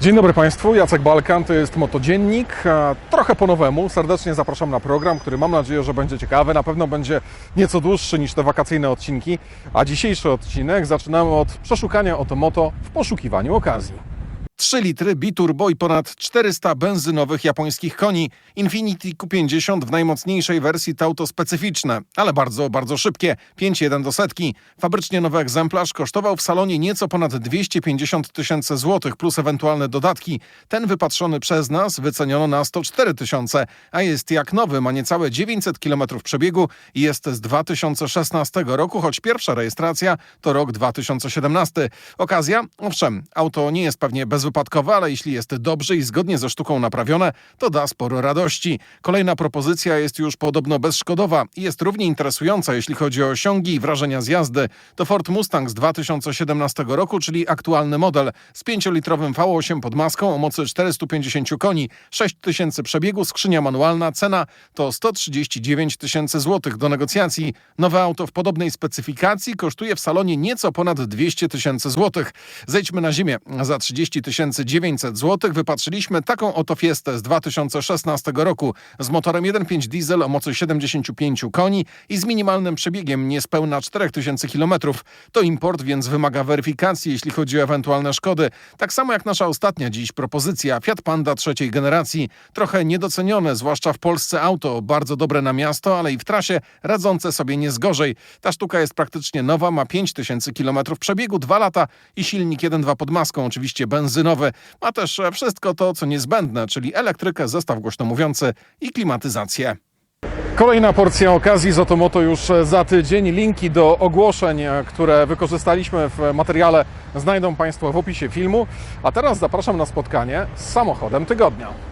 Dzień dobry Państwu, Jacek Balkan, to jest Motodziennik. Trochę po nowemu. Serdecznie zapraszam na program, który mam nadzieję, że będzie ciekawy. Na pewno będzie nieco dłuższy niż te wakacyjne odcinki. A dzisiejszy odcinek zaczynamy od przeszukania otomoto w poszukiwaniu okazji. 3 litry biturbo i ponad 400 benzynowych japońskich koni. Infiniti Q50 w najmocniejszej wersji to auto specyficzne, ale bardzo, bardzo szybkie. 5.1 do setki. Fabrycznie nowy egzemplarz kosztował w salonie nieco ponad 250 tysięcy złotych plus ewentualne dodatki. Ten wypatrzony przez nas wyceniono na 104 tysiące, a jest jak nowy, ma niecałe 900 km przebiegu i jest z 2016 roku, choć pierwsza rejestracja to rok 2017. Okazja? Owszem, auto nie jest pewnie bezwypadkowe, ale jeśli jest dobrze i zgodnie ze sztuką naprawione, to da sporo radości. Kolejna propozycja jest już podobno bezszkodowa i jest równie interesująca, jeśli chodzi o osiągi i wrażenia z jazdy. To Ford Mustang z 2017 roku, czyli aktualny model z 5-litrowym V8 pod maską o mocy 450 koni, 6 tysięcy przebiegu, skrzynia manualna, cena to 139 tysięcy złotych do negocjacji. Nowe auto w podobnej specyfikacji kosztuje w salonie nieco ponad 200 tysięcy złotych. Zejdźmy na ziemię. Za 30 900 złotych wypatrzyliśmy taką oto Fiestę z 2016 roku z motorem 1.5 diesel o mocy 75 koni i z minimalnym przebiegiem niespełna 4000 km. To import, więc wymaga weryfikacji, jeśli chodzi o ewentualne szkody. Tak samo jak nasza ostatnia dziś propozycja Fiat Panda trzeciej generacji. Trochę niedocenione, zwłaszcza w Polsce auto, bardzo dobre na miasto, ale i w trasie radzące sobie nie z gorzej. Ta sztuka jest praktycznie nowa, ma 5000 km przebiegu, 2 lata i silnik 1.2 pod maską, oczywiście Ma też e, wszystko to, co niezbędne, czyli elektrykę, zestaw głośno mówiący i klimatyzację. Kolejna porcja okazji z Otomoto już e, za tydzień. Linki do ogłoszeń, e, które wykorzystaliśmy w materiale, znajdą Państwo w opisie filmu. A teraz zapraszam na spotkanie z samochodem tygodnia.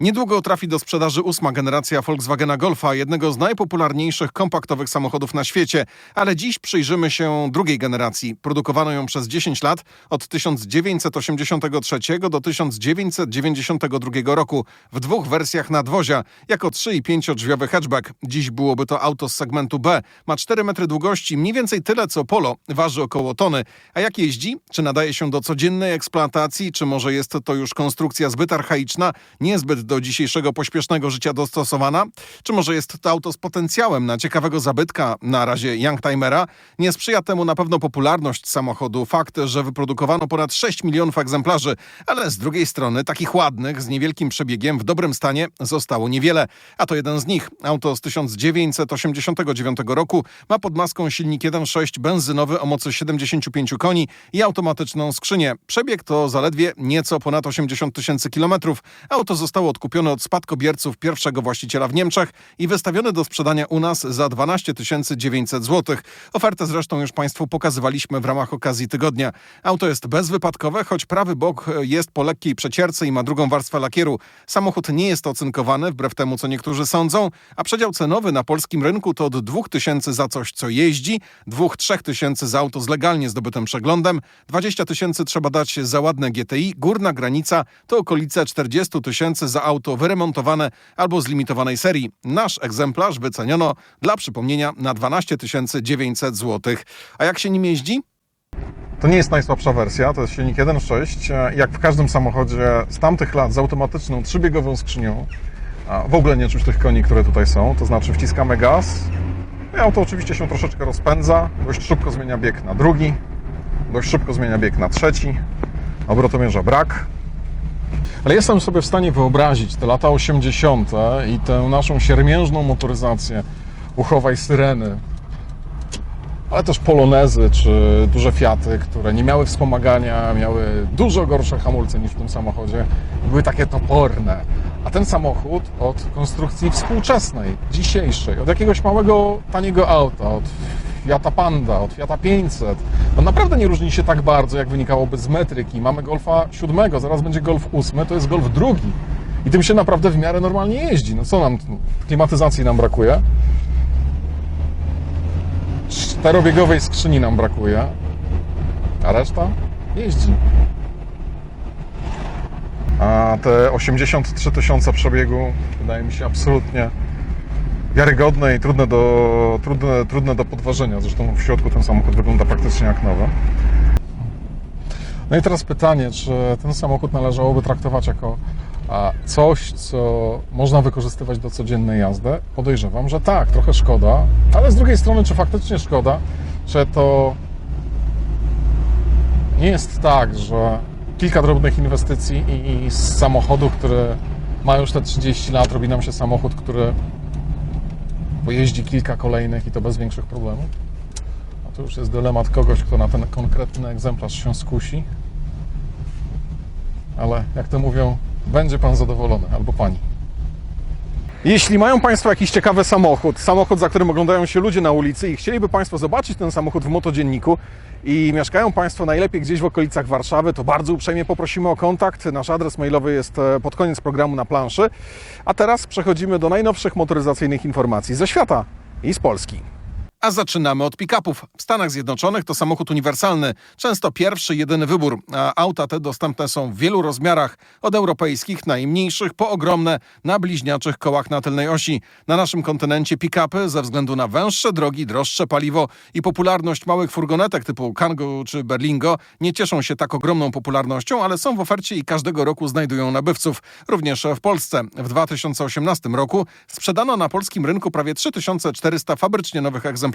Niedługo trafi do sprzedaży ósma generacja Volkswagena Golfa, jednego z najpopularniejszych kompaktowych samochodów na świecie. Ale dziś przyjrzymy się drugiej generacji. Produkowano ją przez 10 lat, od 1983 do 1992 roku, w dwóch wersjach nadwozia, jako 3 i 5-drzwiowy hatchback. Dziś byłoby to auto z segmentu B. Ma 4 metry długości, mniej więcej tyle co Polo, waży około tony. A jak jeździ? Czy nadaje się do codziennej eksploatacji, czy może jest to już konstrukcja zbyt archaiczna, niezbyt do dzisiejszego pośpiesznego życia dostosowana? Czy może jest to auto z potencjałem na ciekawego zabytka, na razie youngtimera? Nie sprzyja temu na pewno popularność samochodu, fakt, że wyprodukowano ponad 6 milionów egzemplarzy, ale z drugiej strony takich ładnych, z niewielkim przebiegiem, w dobrym stanie zostało niewiele. A to jeden z nich. Auto z 1989 roku ma pod maską silnik 1.6 benzynowy o mocy 75 koni i automatyczną skrzynię. Przebieg to zaledwie nieco ponad 80 tysięcy kilometrów. Auto zostało odkupione od spadkobierców pierwszego właściciela w Niemczech i wystawione do sprzedania u nas za 12 900 zł. Ofertę zresztą już Państwu pokazywaliśmy w ramach okazji tygodnia. Auto jest bezwypadkowe, choć prawy bok jest po lekkiej przecierce i ma drugą warstwę lakieru. Samochód nie jest ocynkowany, wbrew temu co niektórzy sądzą, a przedział cenowy na polskim rynku to od 2000 za coś, co jeździ, 2-3 tysięcy za auto z legalnie zdobytym przeglądem, 20 tysięcy trzeba dać za ładne GTI, górna granica to okolice 40 tysięcy za auto wyremontowane albo z limitowanej serii. Nasz egzemplarz wyceniono dla przypomnienia na 12 900 zł. A jak się nim jeździ? To nie jest najsłabsza wersja, to jest silnik 1.6. E, Jak w każdym samochodzie z tamtych lat z automatyczną trzybiegową skrzynią. W ogóle nie czuć tych koni, które tutaj są, to znaczy wciskamy gaz. I auto oczywiście się troszeczkę rozpędza, dość szybko zmienia bieg na drugi, dość szybko zmienia bieg na trzeci. Obrotomierza brak. Ale jestem sobie w stanie wyobrazić te lata 80. i tę naszą siermiężną motoryzację uchowej syreny, ale też polonezy czy duże Fiaty, które nie miały wspomagania, miały dużo gorsze hamulce niż w tym samochodzie, były takie toporne. A ten samochód od konstrukcji współczesnej, dzisiejszej, od jakiegoś małego, taniego auta, od Fiata Panda, od Fiata 500, on naprawdę nie różni się tak bardzo, jak wynikałoby z metryki. Mamy Golfa 7, zaraz będzie Golf 8, to jest Golf drugi. I tym się naprawdę w miarę normalnie jeździ. No co nam, klimatyzacji nam brakuje, czterobiegowej skrzyni nam brakuje, a reszta jeździ. A te 83 tysiące przebiegu wydaje mi się absolutnie wiarygodne i trudne do, trudne, trudne do podważenia. Zresztą w środku ten samochód wygląda praktycznie jak nowy. No i teraz pytanie, czy ten samochód należałoby traktować jako coś, co można wykorzystywać do codziennej jazdy? Podejrzewam, że tak, trochę szkoda, ale z drugiej strony, czy faktycznie szkoda, czy to nie jest tak, że kilka drobnych inwestycji i, i z samochodu, który ma już te 30 lat, robi nam się samochód, który pojeździ kilka kolejnych i to bez większych problemów? A to już jest dylemat kogoś, kto na ten konkretny egzemplarz się skusi. Ale jak to mówią, będzie pan zadowolony albo pani. Jeśli mają Państwo jakiś ciekawy samochód, samochód, za którym oglądają się ludzie na ulicy i chcieliby Państwo zobaczyć ten samochód w motodzienniku i mieszkają Państwo najlepiej gdzieś w okolicach Warszawy, to bardzo uprzejmie poprosimy o kontakt. Nasz adres mailowy jest e, pod koniec programu na planszy. A teraz przechodzimy do najnowszych motoryzacyjnych informacji ze świata i z Polski. A zaczynamy od pick-upów. W Stanach Zjednoczonych to samochód uniwersalny, często pierwszy, jedyny wybór, a auta te dostępne są w wielu rozmiarach, od europejskich najmniejszych po ogromne na bliźniaczych kołach na tylnej osi. Na naszym kontynencie pick-upy ze względu na węższe drogi, droższe paliwo i popularność małych furgonetek typu Kangoo czy Berlingo nie cieszą się tak ogromną popularnością, ale są w ofercie i każdego roku znajdują nabywców. Również w Polsce. W 2018 roku sprzedano na polskim rynku prawie 3400 fabrycznie nowych egzemplarzy.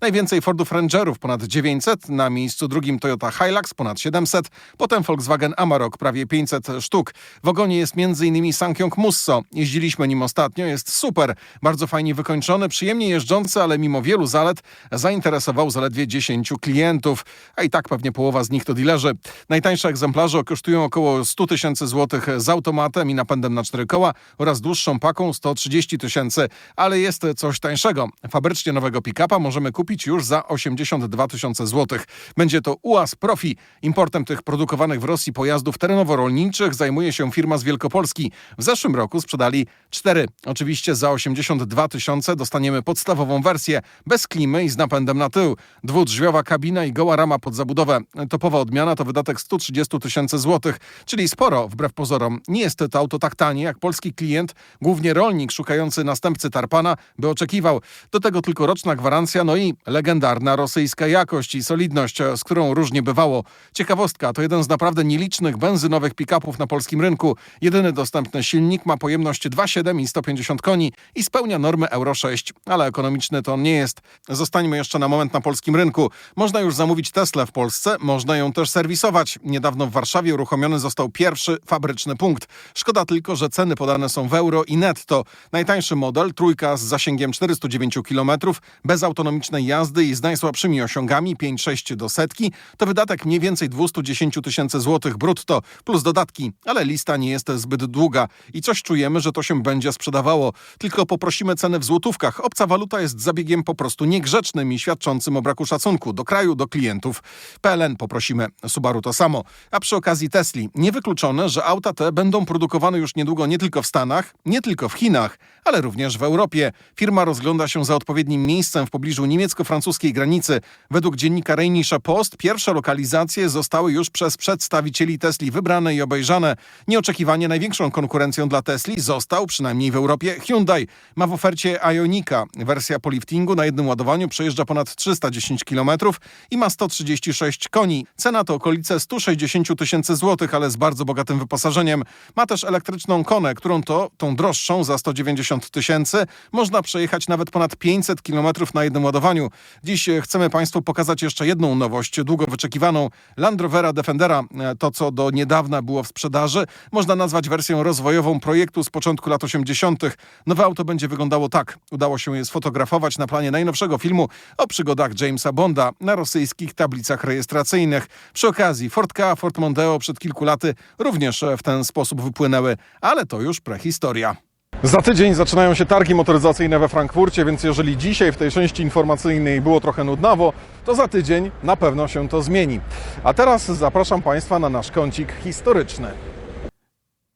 Najwięcej Fordów Rangerów ponad 900, na miejscu drugim Toyota Hilux ponad 700, potem Volkswagen Amarok prawie 500 sztuk. W ogonie jest m.in. Sankyong Musso. Jeździliśmy nim ostatnio, jest super. Bardzo fajnie wykończony, przyjemnie jeżdżący, ale mimo wielu zalet zainteresował zaledwie 10 klientów. A i tak pewnie połowa z nich to dilerzy. Najtańsze egzemplarze kosztują około 100 tysięcy złotych z automatem i napędem na cztery koła oraz dłuższą paką 130 tysięcy. Ale jest coś tańszego. Fabrycznie nowego pick-upa możemy kupić już za 82 tysiące złotych. Będzie to UAZ Profi. Importem tych produkowanych w Rosji pojazdów terenowo-rolniczych zajmuje się firma z Wielkopolski. W zeszłym roku sprzedali cztery. Oczywiście za 82 tysiące dostaniemy podstawową wersję, bez klimy i z napędem na tył. Dwudrzwiowa kabina i goła rama pod zabudowę. Topowa odmiana to wydatek 130 tysięcy złotych, czyli sporo wbrew pozorom. Nie jest to auto tak tanie, jak polski klient, głównie rolnik szukający następcy Tarpana, by oczekiwał. Do tego tylko roczna gwarancja, no i legendarna rosyjska jakość i solidność, z którą różnie bywało. Ciekawostka, to jeden z naprawdę nielicznych benzynowych pick-upów na polskim rynku. Jedyny dostępny silnik ma pojemność 2,7 i 150 koni i spełnia normy Euro 6, ale ekonomiczny to on nie jest. Zostańmy jeszcze na moment na polskim rynku. Można już zamówić Teslę w Polsce, można ją też serwisować. Niedawno w Warszawie uruchomiony został pierwszy fabryczny punkt. Szkoda tylko, że ceny podane są w euro i netto. Najtańszy model, trójka z zasięgiem 409 km, bez autonomicznej jazdy i z najsłabszymi osiągami 5-6 do setki, to wydatek mniej więcej 210 tysięcy złotych brutto, plus dodatki, ale lista nie jest zbyt długa i coś czujemy, że to się będzie sprzedawało. Tylko poprosimy cenę w złotówkach. Obca waluta jest zabiegiem po prostu niegrzecznym i świadczącym o braku szacunku do kraju, do klientów. PLN poprosimy, Subaru to samo. A przy okazji Tesli, niewykluczone, że auta te będą produkowane już niedługo nie tylko w Stanach, nie tylko w Chinach, ale również w Europie. Firma rozgląda się za odpowiednim miejscem w pobliżu niemiecko-francuskiej granicy. Według dziennika Rheinische Post pierwsze lokalizacje zostały już przez przedstawicieli Tesli wybrane i obejrzane. Nieoczekiwanie największą konkurencją dla Tesli został, przynajmniej w Europie, Hyundai. Ma w ofercie Ionika. Wersja po liftingu na jednym ładowaniu przejeżdża ponad 310 km i ma 136 koni. Cena to okolice 160 tysięcy złotych, ale z bardzo bogatym wyposażeniem. Ma też elektryczną konę, którą to, tą droższą za 190 tysięcy, można przejechać nawet ponad 500 km na jednym ładowaniu. Dziś e, chcemy Państwu pokazać jeszcze jedną nowość, długo wyczekiwaną. Land Rovera Defendera, e, to co do niedawna było w sprzedaży, można nazwać wersją rozwojową projektu z początku lat 80. Nowe auto będzie wyglądało tak. Udało się je sfotografować na planie najnowszego filmu o przygodach Jamesa Bonda na rosyjskich tablicach rejestracyjnych. Przy okazji Ford Ka, Ford Mondeo przed kilku laty również e, w ten sposób wypłynęły, ale to już prehistoria. Za tydzień zaczynają się targi motoryzacyjne we Frankfurcie, więc jeżeli dzisiaj w tej części informacyjnej było trochę nudnawo, to za tydzień na pewno się to zmieni. A teraz zapraszam Państwa na nasz kącik historyczny.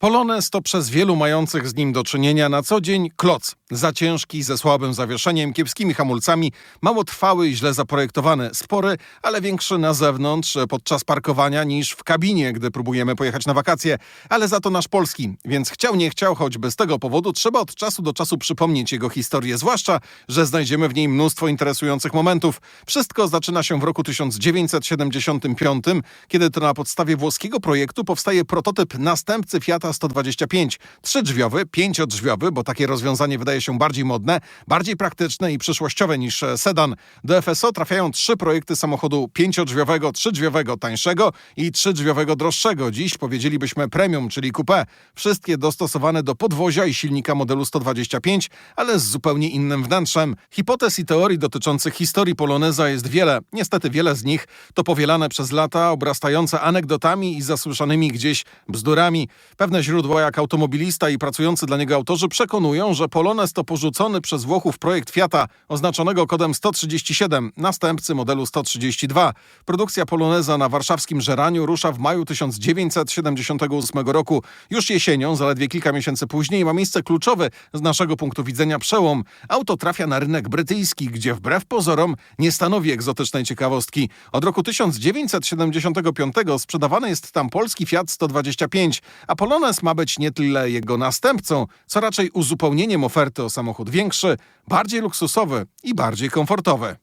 Polones to przez wielu mających z nim do czynienia na co dzień kloc. Za ciężki, ze słabym zawieszeniem, kiepskimi hamulcami, mało trwały i źle zaprojektowany. Spory, ale większy na zewnątrz e, podczas parkowania niż w kabinie, gdy próbujemy pojechać na wakacje. Ale za to nasz polski, więc chciał nie chciał, choćby z tego powodu trzeba od czasu do czasu przypomnieć jego historię, zwłaszcza, że znajdziemy w niej mnóstwo interesujących momentów. Wszystko zaczyna się w roku 1975, kiedy to na podstawie włoskiego projektu powstaje prototyp następcy Fiata 125. Trzydrzwiowy, pięciodrzwiowy, bo takie rozwiązanie wydaje się bardziej modne, bardziej praktyczne i przyszłościowe niż e, sedan. Do FSO trafiają trzy projekty samochodu pięciodrzwiowego, trzydrzwiowego tańszego i trzydrzwiowego droższego. Dziś powiedzielibyśmy premium, czyli coupé. Wszystkie dostosowane do podwozia i silnika modelu 125, ale z zupełnie innym wnętrzem. Hipotez i teorii dotyczących historii Poloneza jest wiele. Niestety wiele z nich to powielane przez lata, obrastające anegdotami i zasłyszanymi gdzieś bzdurami. Pewne źródła, jak automobilista i pracujący dla niego autorzy, przekonują, że Polonez to porzucony przez Włochów projekt Fiata oznaczonego kodem 137, następcy modelu 132. Produkcja Poloneza na warszawskim Żeraniu rusza w maju 1978 roku. Już jesienią, zaledwie kilka miesięcy później, ma miejsce kluczowy z naszego punktu widzenia przełom. Auto trafia na rynek brytyjski, gdzie wbrew pozorom nie stanowi egzotycznej ciekawostki. Od roku 1975 sprzedawany jest tam polski Fiat 125, a Polonez ma być nie tyle jego następcą, co raczej uzupełnieniem oferty o samochód większy, bardziej luksusowy i bardziej komfortowy.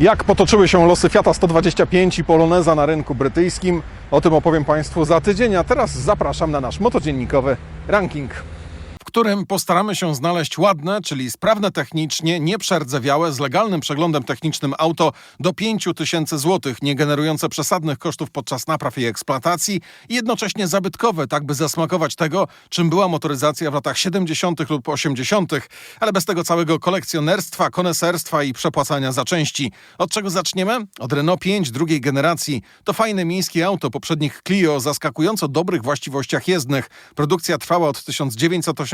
Jak potoczyły się losy Fiata 125 i Poloneza na rynku brytyjskim, o tym opowiem Państwu za tydzień, a teraz zapraszam na nasz motodziennikowy ranking. Którym postaramy się znaleźć ładne, czyli sprawne technicznie, nieprzerdzewiałe, z legalnym przeglądem technicznym auto do 5000 zł, nie generujące przesadnych kosztów podczas napraw i eksploatacji i jednocześnie zabytkowe, tak by zasmakować tego, czym była motoryzacja w latach 70. lub 80., ale bez tego całego kolekcjonerstwa, koneserstwa i przepłacania za części. Od czego zaczniemy? Od Renault 5 drugiej generacji. To fajne miejskie auto poprzednich Clio o zaskakująco dobrych właściwościach jezdnych. Produkcja trwała od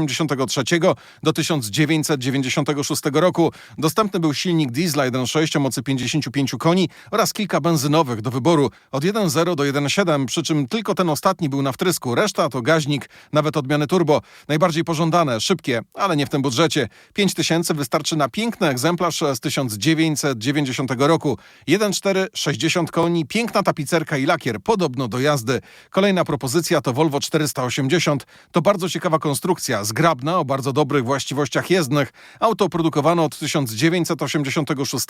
1983 do 1996 roku. Dostępny był silnik diesla 1.6 o mocy 55 koni oraz kilka benzynowych do wyboru od 1.0 do 1.7, przy czym tylko ten ostatni był na wtrysku. Reszta to gaźnik, nawet odmiany turbo. Najbardziej pożądane, szybkie, ale nie w tym budżecie. 5000 wystarczy na piękny egzemplarz z 1990 roku. 1.4, 60 koni, piękna tapicerka i lakier, podobno do jazdy. Kolejna propozycja to Volvo 480. To bardzo ciekawa konstrukcja, zgrabna, o bardzo dobrych właściwościach jezdnych. Auto produkowano od 1986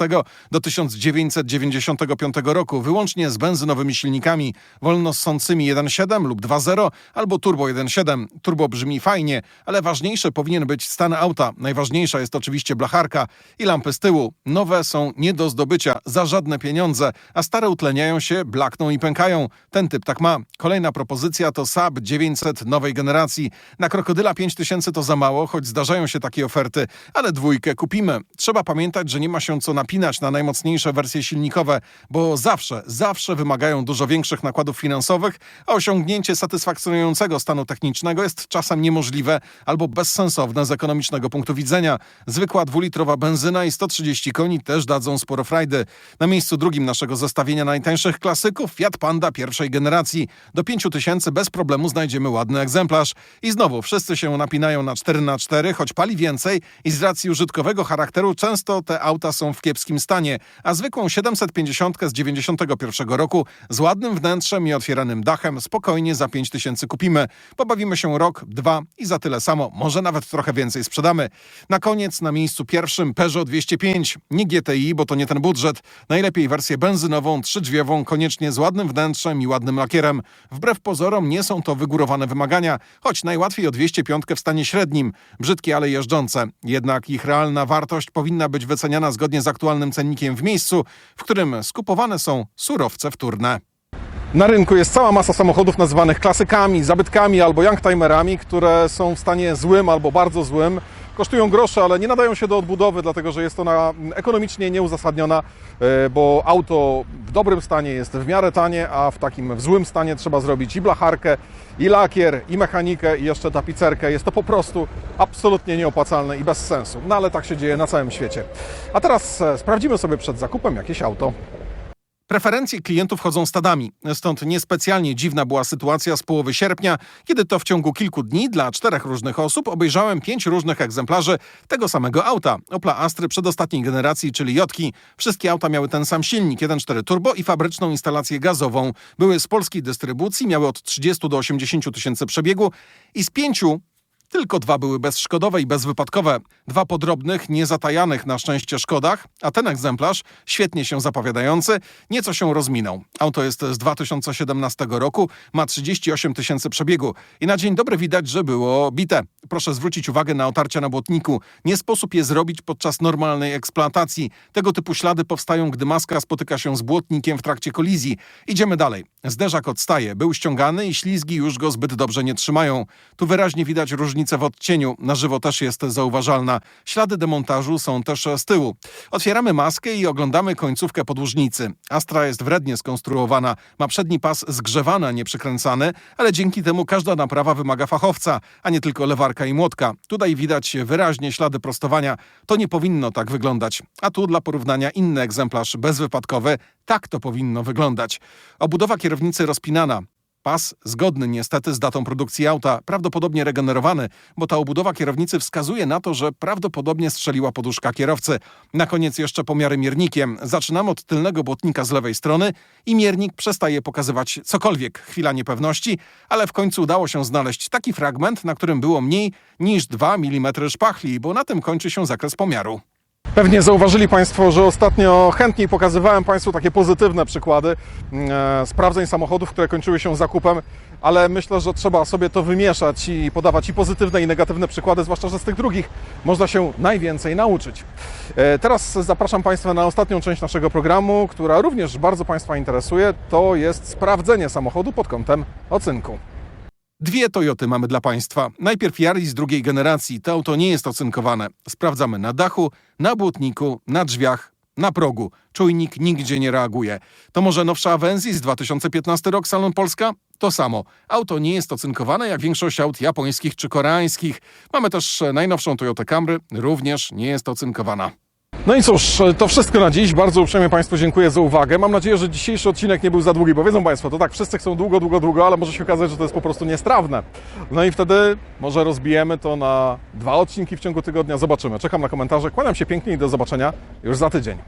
do 1995 roku, wyłącznie z benzynowymi silnikami, wolno ssącymi 1.7 lub 2.0 albo turbo 1.7. Turbo brzmi fajnie, ale ważniejszy powinien być stan auta. Najważniejsza jest oczywiście blacharka i lampy z tyłu. Nowe są nie do zdobycia za żadne pieniądze, a stare utleniają się, blakną i pękają. Ten typ tak ma. Kolejna propozycja to Saab 900 nowej generacji. Na Krokodyla 5000 to za mało, choć zdarzają się takie oferty, ale dwójkę kupimy. Trzeba pamiętać, że nie ma się co napinać na najmocniejsze wersje silnikowe, bo zawsze, zawsze wymagają dużo większych nakładów finansowych, a osiągnięcie satysfakcjonującego stanu technicznego jest czasem niemożliwe albo bezsensowne z ekonomicznego punktu widzenia. Zwykła dwulitrowa benzyna i 130 koni też dadzą sporo frajdy. Na miejscu drugim naszego zestawienia najtańszych klasyków Fiat Panda pierwszej generacji. Do 5000 bez problemu znajdziemy ładny egzemplarz. I znowu wszyscy się napinają na 4x4, choć pali więcej i z racji użytkowego charakteru często te auta są w kiepskim stanie, a zwykłą 750 z 91 roku z ładnym wnętrzem i otwieranym dachem spokojnie za 5000 kupimy. Pobawimy się rok, dwa i za tyle samo, może nawet trochę więcej sprzedamy. Na koniec na miejscu pierwszym Peugeot 205. Nie GTI, bo to nie ten budżet. Najlepiej wersję benzynową, trzydrzwiową, koniecznie z ładnym wnętrzem i ładnym lakierem. Wbrew pozorom nie są to wygórowane wymagania, choć najłatwiej o 205 w stanie średnim. Brzydkie, ale jeżdżące. Jednak ich realna wartość powinna być wyceniana zgodnie z aktualnym cennikiem w miejscu, w którym skupowane są surowce wtórne. Na rynku jest cała masa samochodów nazywanych klasykami, zabytkami albo youngtimerami, które są w stanie złym albo bardzo złym. Kosztują grosze, ale nie nadają się do odbudowy, dlatego że jest ona ekonomicznie nieuzasadniona, e, bo auto w dobrym stanie jest w miarę tanie, a w takim w złym stanie trzeba zrobić i blacharkę, i lakier, i mechanikę, i jeszcze tapicerkę. Jest to po prostu absolutnie nieopłacalne i bez sensu. No ale tak się dzieje na całym świecie. A teraz e, sprawdzimy sobie przed zakupem jakieś auto. Preferencje klientów chodzą stadami, stąd niespecjalnie dziwna była sytuacja z połowy sierpnia, kiedy to w ciągu kilku dni dla czterech różnych osób obejrzałem pięć różnych egzemplarzy tego samego auta. Opla Astry przedostatniej generacji, czyli Jotki. Wszystkie auta miały ten sam silnik 1.4 turbo i fabryczną instalację gazową. Były z polskiej dystrybucji, miały od 30 do 80 tysięcy przebiegu i z pięciu tylko dwa były bezszkodowe i bezwypadkowe. Dwa po drobnych, niezatajanych na szczęście szkodach, a ten egzemplarz, świetnie się zapowiadający, nieco się rozminął. Auto jest z 2017 roku, ma 38 tysięcy przebiegu i na dzień dobry widać, że było bite. Proszę zwrócić uwagę na otarcia na błotniku. Nie sposób je zrobić podczas normalnej eksploatacji. Tego typu ślady powstają, gdy maska spotyka się z błotnikiem w trakcie kolizji. Idziemy dalej. Zderzak odstaje, był ściągany i ślizgi już go zbyt dobrze nie trzymają. Tu wyraźnie widać różnicę w odcieniu. Na żywo też jest zauważalna. Ślady demontażu są też z tyłu. Otwieramy maskę i oglądamy końcówkę podłużnicy. Astra jest wrednie skonstruowana. Ma przedni pas zgrzewany, a nie przykręcany, ale dzięki temu każda naprawa wymaga fachowca, a nie tylko lewarka i młotka. Tutaj widać wyraźnie ślady prostowania. To nie powinno tak wyglądać. A tu dla porównania inny egzemplarz bezwypadkowy. Tak to powinno wyglądać. Obudowa kierownicy rozpinana. Pas zgodny niestety z datą produkcji auta, prawdopodobnie regenerowany, bo ta obudowa kierownicy wskazuje na to, że prawdopodobnie strzeliła poduszka kierowcy. Na koniec jeszcze pomiary miernikiem. Zaczynamy od tylnego błotnika z lewej strony i miernik przestaje pokazywać cokolwiek. Chwila niepewności, ale w końcu udało się znaleźć taki fragment, na którym było mniej niż 2 mm szpachli, bo na tym kończy się zakres pomiaru. Pewnie zauważyli Państwo, że ostatnio chętniej pokazywałem Państwu takie pozytywne przykłady e, sprawdzeń samochodów, które kończyły się zakupem, ale myślę, że trzeba sobie to wymieszać i podawać i pozytywne, i negatywne przykłady, zwłaszcza, że z tych drugich można się najwięcej nauczyć. E, teraz zapraszam Państwa na ostatnią część naszego programu, która również bardzo Państwa interesuje. To jest sprawdzenie samochodu pod kątem ocynku. Dwie Toyoty mamy dla Państwa. Najpierw Yaris drugiej generacji. To auto nie jest ocynkowane. Sprawdzamy na dachu, na błotniku, na drzwiach, na progu. Czujnik nigdzie nie reaguje. To może nowsza Avensis 2015 rok Salon Polska? To samo. Auto nie jest ocynkowane jak większość aut japońskich czy koreańskich. Mamy też najnowszą Toyota Camry, również nie jest ocynkowana. No i cóż, to wszystko na dziś. Bardzo uprzejmie Państwu dziękuję za uwagę. Mam nadzieję, że dzisiejszy odcinek nie był za długi, bo wiedzą Państwo, to tak, wszyscy chcą długo, długo, długo, ale może się okazać, że to jest po prostu niestrawne. No i wtedy może rozbijemy to na dwa odcinki w ciągu tygodnia. Zobaczymy. Czekam na komentarze. Kłaniam się pięknie i do zobaczenia już za tydzień.